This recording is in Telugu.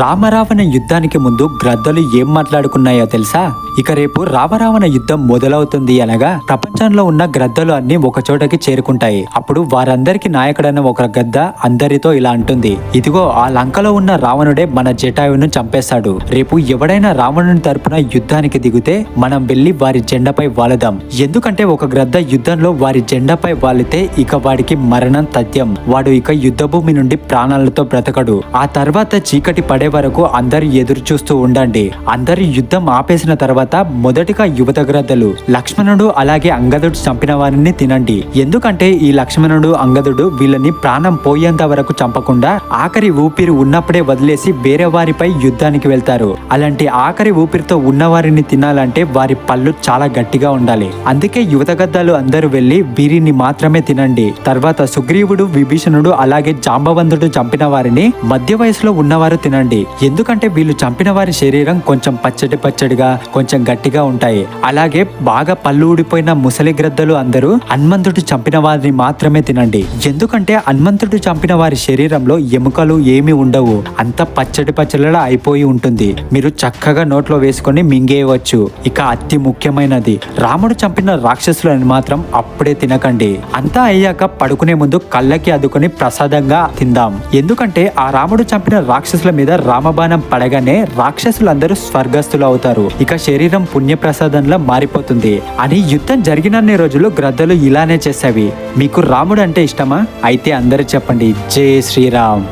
రామరావణ యుద్ధానికి ముందు గ్రద్దలు ఏం మాట్లాడుకున్నాయో తెలుసా? ఇక రేపు రామరావణ యుద్ధం మొదలవుతుంది అనగా ప్రపంచంలో ఉన్న గ్రద్దలు అన్ని ఒక చోటకి చేరుకుంటాయి. అప్పుడు వారందరికి నాయకుడైన ఒక గద్ద అందరితో ఇలా అంటుంది. ఇదిగో ఆ లంకలో ఉన్న రావణుడే మన జటాయువును చంపేస్తాడు రేపు ఎవడైనా రావణుని తరపున యుద్ధానికి దిగితే మనం వెళ్ళి వారి జెండాపై వాలదాం. ఎందుకంటే ఒక గ్రద్ద యుద్ధంలో వారి జెండాపై వాలితే ఇక వాడికి మరణం తథ్యం. వాడు ఇక యుద్ధ భూమి నుండి ప్రాణాలతో బ్రతకడు. ఆ తర్వాత చీకటి పడే వరకు అందరు ఎదురు చూస్తూ ఉండండి. అందరు యుద్ధం ఆపేసిన తర్వాత మొదటిగా యువత గ్రద్దలు లక్ష్మణుడు అలాగే అంగదుడు చంపిన వారిని తినండి. ఎందుకంటే ఈ లక్ష్మణుడు అంగదుడు వీళ్ళని ప్రాణం పోయేంత వరకు చంపకుండా ఆఖరి ఊపిరి ఉన్నప్పుడే వదిలేసి వేరే వారిపై యుద్ధానికి వెళ్తారు. అలాంటి ఆఖరి ఊపిరితో ఉన్న వారిని తినాలంటే వారి పళ్ళు చాలా గట్టిగా ఉండాలి. అందుకే యువత గద్దాలు అందరూ వెళ్ళి వీరిని మాత్రమే తినండి. తర్వాత సుగ్రీవుడు విభీషణుడు అలాగే జాంబవంతుడు చంపిన వారిని మధ్య వయసులో ఉన్నవారు తినండి. ఎందుకంటే వీళ్ళు చంపిన వారి శరీరం కొంచెం పచ్చడి పచ్చడిగా కొంచెం గట్టిగా ఉంటాయి. అలాగే బాగా పళ్ళు ఊడిపోయిన ముసలి గ్రద్దలు అందరూ హనుమంతుడు చంపిన వారిని మాత్రమే తినండి. ఎందుకంటే హనుమంతుడు చంపిన వారి శరీరంలో ఎముకలు ఏమి ఉండవు. అంత పచ్చడి పచ్చడిలా అయిపోయి ఉంటుంది. మీరు చక్కగా నోట్లో వేసుకొని మింగేయవచ్చు. ఇక అతి ముఖ్యమైనది రాముడు చంపిన రాక్షసులను మాత్రం అప్పుడే తినకండి. అంతా అయ్యాక పడుకునే ముందు కళ్ళకి అద్దుకొని ప్రసాదంగా తిందాం. ఎందుకంటే ఆ రాముడు చంపిన రాక్షసుల మీద రామబాణం పడగానే రాక్షసులందరూ స్వర్గస్థులు అవుతారు ఇక శరీరం పుణ్యప్రసాదంలా మారిపోతుంది. అని యుద్ధం జరిగినన్ని రోజులు గ్రద్దలు ఇలానే చేసేవి. మీకు రాముడు అంటే ఇష్టమా? అయితే అందరూ చెప్పండి. జై శ్రీరామ్.